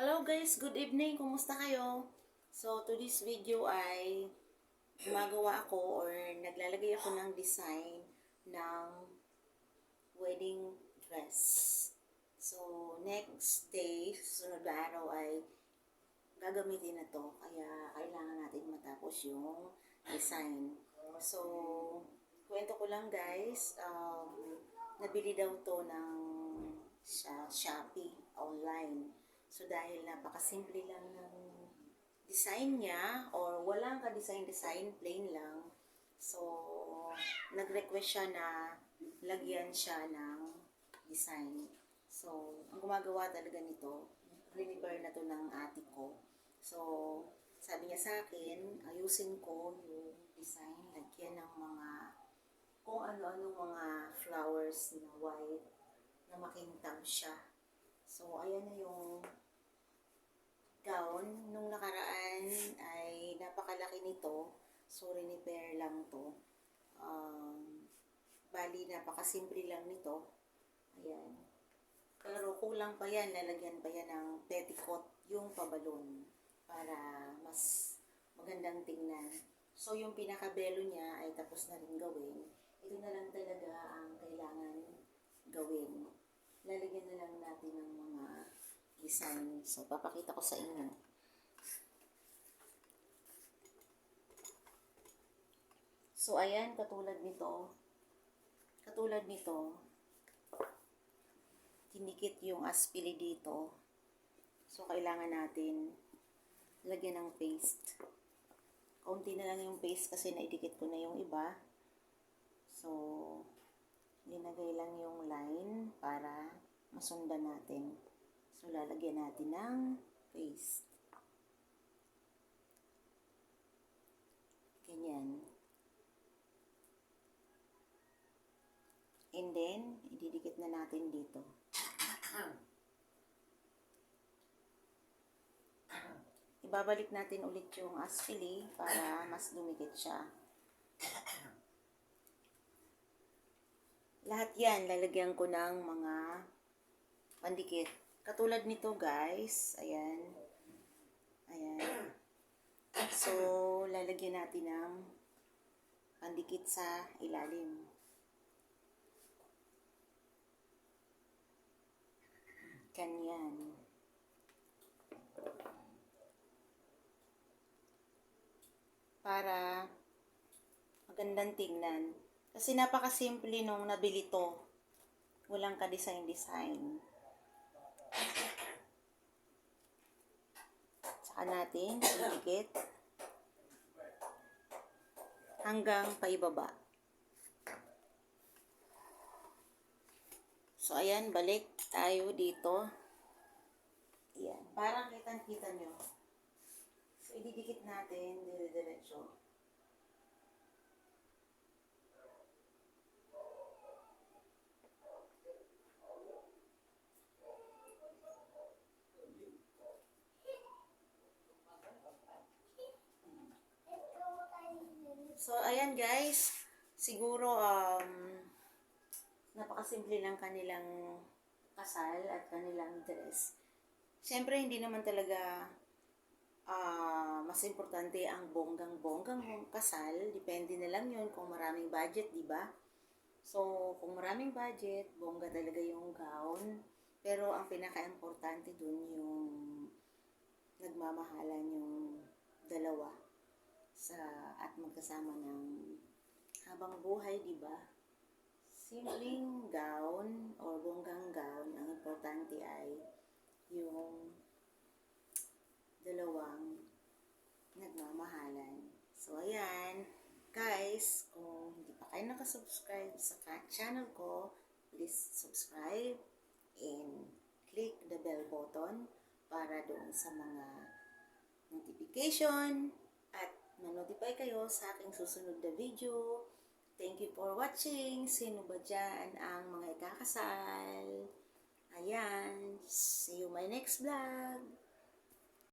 Hello guys, good evening. Kumusta kayo? So, to this video ay gumagawa ako or naglalagay ako ng design ng wedding dress. So, next day, susunod na araw ay gagamitin na to. Kaya kailangan natin matapos yung design. So, kwento ko lang guys, um, nabili daw to ng sa Shopee online. So dahil napakasimple lang ng design niya or walang ka-design-design, plain lang. So, nag-request siya na lagyan siya ng design. So, ang gumagawa talaga nito, prepare na to ng ate ko. So, sabi niya sa akin, ayusin ko yung design, lagyan ng mga kung ano-ano mga flowers na white na makintab siya. So, ayan na yung gown. Nung nakaraan ay napakalaki nito. So, rinipair lang to. Um, bali, napakasimple lang nito. Ayan. Pero kulang pa yan, lalagyan pa yan ng petticoat yung pabalon para mas magandang tingnan. So, yung pinakabelo niya ay tapos na rin gawin. Ito na lang talaga ang kailangan gawin. Lalagyan na lang natin ng mga design. So, papakita ko sa inyo. So, ayan, katulad nito. Katulad nito, tinikit yung aspili dito. So, kailangan natin lagyan ng paste. Kaunti na lang yung paste kasi naidikit ko na yung iba. So, linagay lang yung line para masundan natin. So, lalagyan natin ng paste. Ganyan. And then, ididikit na natin dito. Ibabalik natin ulit yung aspili para mas dumikit siya. Lahat yan, lalagyan ko ng mga pandikit. Katulad nito guys, ayan. Ayan. So, lalagyan natin ng pandikit sa ilalim. Ganyan. Para magandang tingnan. Kasi napakasimple nung nabili to. Walang ka-design-design. Saka natin idikit hanggang paibaba. So, ayan, balik tayo dito. Ayan, parang kitang-kita nyo. So, ididikit natin dire-diretso. So, ayan guys. Siguro, um, napakasimple lang kanilang kasal at kanilang dress. Siyempre, hindi naman talaga ah, mas importante ang bonggang-bonggang kasal. Depende na lang yun kung maraming budget, di ba? So, kung maraming budget, bongga talaga yung gown. Pero ang pinaka-importante dun yung nagmamahalan yung dalawa sa at magkasama ng habang buhay, di ba? Simpleng gown or bonggang gown, ang importante ay yung dalawang nagmamahalan. So, ayan. Guys, kung hindi pa kayo nakasubscribe sa channel ko, please subscribe and click the bell button para doon sa mga notification at ma-notify kayo sa aking susunod na video. Thank you for watching. Sino ba dyan ang mga ikakasal? Ayan. See you my next vlog.